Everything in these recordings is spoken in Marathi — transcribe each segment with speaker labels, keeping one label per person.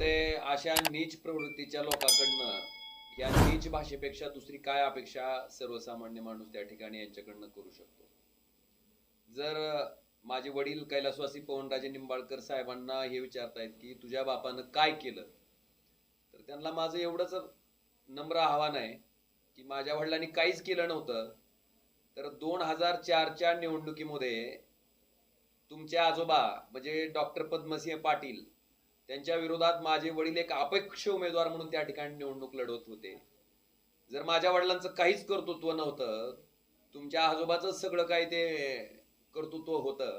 Speaker 1: ते अशा नीच प्रवृत्तीच्या लोकांकडनं. या नीच भाषेपेक्षा दुसरी काय अपेक्षा सर्वसामान्य माणूस त्या ठिकाणी यांच्याकडनं करू शकतो? जर माझे वडील कैलासवासी पवनराजे निंबाळकर साहेबांना हे विचारतायत की तुझ्या बापानं काय केलं? तर त्यांना माझं एवढंच नम्र आव्हान आहे की माझ्या वडिलांनी काहीच केलं नव्हतं. तर दोन हजार चारच्या निवडणुकीमध्ये तुमचे आजोबा म्हणजे डॉक्टर पद्मसिंह पाटील त्यांच्या विरोधात माझे वडील एक अपेक्ष उमेदवार म्हणून त्या ठिकाणी निवडणूक लढवत होते. जर माझ्या वडिलांचं काहीच कर्तृत्व नव्हतं तुमच्या आजोबाचं सगळं काही ते कर्तृत्व होतं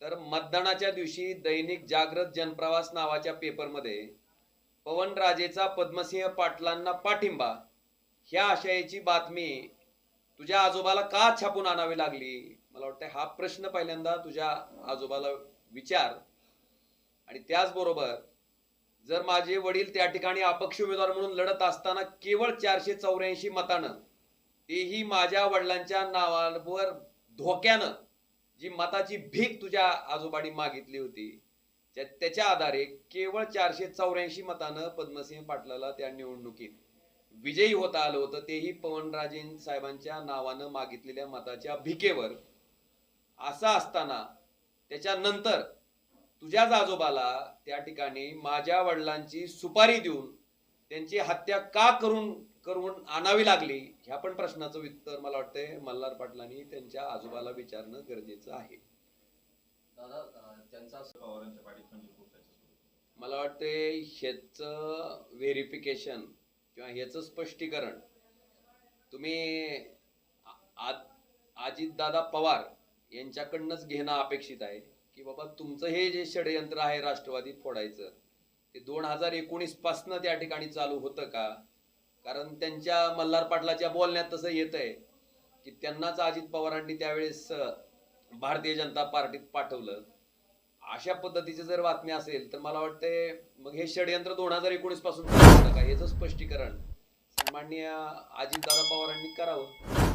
Speaker 1: तर मतदानाच्या दिवशी दैनिक जागृत जनप्रवास नावाच्या पेपरमध्ये पवनराजेचा पद्मसिंह पाटलांना पाठिंबा ह्या आशयाची बातमी तुझ्या आजोबाला का छापून आणावी लागली? मला वाटतं हा प्रश्न पहिल्यांदा तुझ्या आजोबाला विचार. आणि त्याचबरोबर जर माझे वडील त्या ठिकाणी अपक्ष उमेदवार म्हणून लढत असताना केवळ चारशे चौऱ्याऐंशी मतानं तेही माझ्या वडिलांच्या नावावर धोक्यानं जी मताची भीक तुझ्या आजोबांनी मागितली होती त्या- त्याच्या आधारे केवळ चारशे चौऱ्याऐंशी मतानं पद्मसिंह पाटलाला त्या निवडणुकीत विजयी होता आलं होतं. तेही पवनराजे साहेबांच्या नावानं मागितलेल्या मताच्या भिकेवर. असं असताना त्याच्यानंतर तुझ्याच आजोबाला त्या ठिकाणी माझ्या वडिलांची सुपारी देऊन त्यांची हत्या का करून करून आणावी लागली ह्या पण प्रश्नाचं उत्तर मला वाटतंय मल्हार पाटलांनी त्यांच्या आजोबाला विचारणं गरजेचं आहे. मला वाटतंय ह्याचं व्हेरिफिकेशन किंवा ह्याचं स्पष्टीकरण तुम्ही अजितदादा पवार यांच्याकडनंच घेणं अपेक्षित आहे की बाबा तुमचं हे जे षडयंत्र आहे राष्ट्रवादीत फोडायचं ते दोन हजार एकोणीस पासनं त्या ठिकाणी चालू होतं का? कारण त्यांच्या मल्हार पाटलाच्या बोलण्यात तसं येत आहे की त्यांनाच अजित पवारांनी त्यावेळेस भारतीय जनता पार्टीत पाठवलं. अशा पद्धतीची जर बातमी असेल तर मला वाटते मग हे षडयंत्र दोन हजार एकोणीसपासून चालू होतं का? याचं स्पष्टीकरण सन्माननीय अजितदादा पवारांनी करावं.